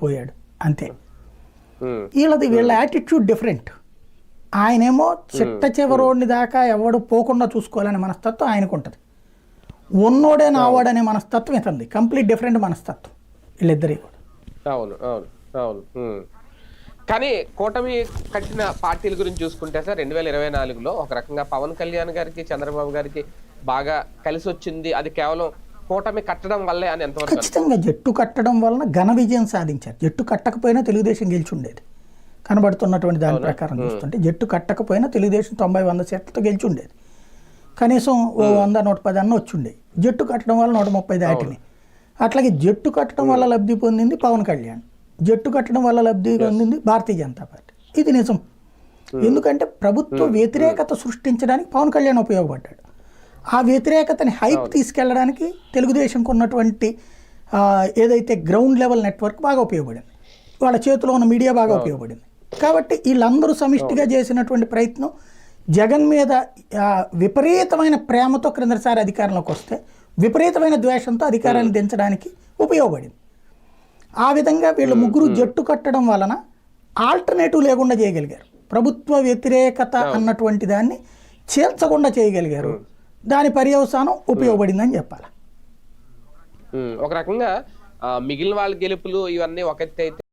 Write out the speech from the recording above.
పోయాడు. అంతే. వీళ్ళది వీళ్ళ యాటిట్యూడ్ డిఫరెంట్ ఆయనేమో చిట్ట చివరోడిని దాకా ఎవడు పోకుండా చూసుకోవాలనే మనస్తత్వం ఆయనకు ఉంటుంది ఉన్నోడే నావాడనే మనస్తత్వం ఇతంది కంప్లీట్ డిఫరెంట్ మనస్తత్వం. వీళ్ళిద్దరి కూడా. అవును అవును అవును. ఉమ్. కానీ కూటమి కట్టిన పార్టీల గురించి చూసుకుంటే సార్ రెండు వేల ఇరవై నాలుగులో ఒక రకంగా పవన్ కళ్యాణ్ గారికి చంద్రబాబు గారికి బాగా కలిసి వచ్చింది అది కేవలం కూటమి కట్టడం వల్లే అని ఎంతవరకు ఖచ్చితంగా జట్టు కట్టడం వలన ఘన విజయం సాధించారు. జట్టు కట్టకపోయినా తెలుగుదేశం గెలిచి ఉండేది కనబడుతున్నటువంటి దాని ప్రకారం చూస్తుంటే జట్టు కట్టకపోయినా తెలుగుదేశం తొంభై వంద సీట్లతో గెలిచి ఉండేది కనీసం ఓ వంద నూట పది అన్న వచ్చి ఉండేది జట్టు కట్టడం వల్ల నూట ముప్పై దాటినాయి అట్లాగే జట్టు కట్టడం వల్ల లబ్ధి పొందింది పవన్ కళ్యాణ్. జట్టు కట్టడం వల్ల లబ్ధి పొందింది భారతీయ జనతా పార్టీ. ఇది నిజం. ఎందుకంటే ప్రభుత్వ వ్యతిరేకత సృష్టించడానికి పవన్ కళ్యాణ్ ఉపయోగపడ్డాడు. ఆ వ్యతిరేకతని హైప్ తీసుకెళ్ళడానికి తెలుగుదేశంకు ఉన్నటువంటి ఏదైతే గ్రౌండ్ లెవెల్ నెట్వర్క్ బాగా ఉపయోగపడింది. వాళ్ళ చేతిలో ఉన్న మీడియా బాగా ఉపయోగపడింది. కాబట్టి వీళ్ళందరూ సమిష్టిగా చేసినటువంటి ప్రయత్నం జగన్ మీద విపరీతమైన ప్రేమతో క్రిందసారి అధికారంలోకి వస్తే విపరీతమైన ద్వేషంతో అధికారాన్ని దించడానికి ఉపయోగపడింది. ఆ విధంగా వీళ్ళు ముగ్గురు జట్టు కట్టడం వలన ఆల్టర్నేటివ్ లేకుండా చేయగలిగారు. ప్రభుత్వ వ్యతిరేకత అన్నటువంటి దాన్ని చీల్చకుండా చేయగలిగారు. దాని పర్యవసానం ఉపయోగపడిందని చెప్పాలి. ఒక రకంగా మిగిలిన వాళ్ళ గెలుపులు ఇవన్నీ ఒక ఎత్తు అయితే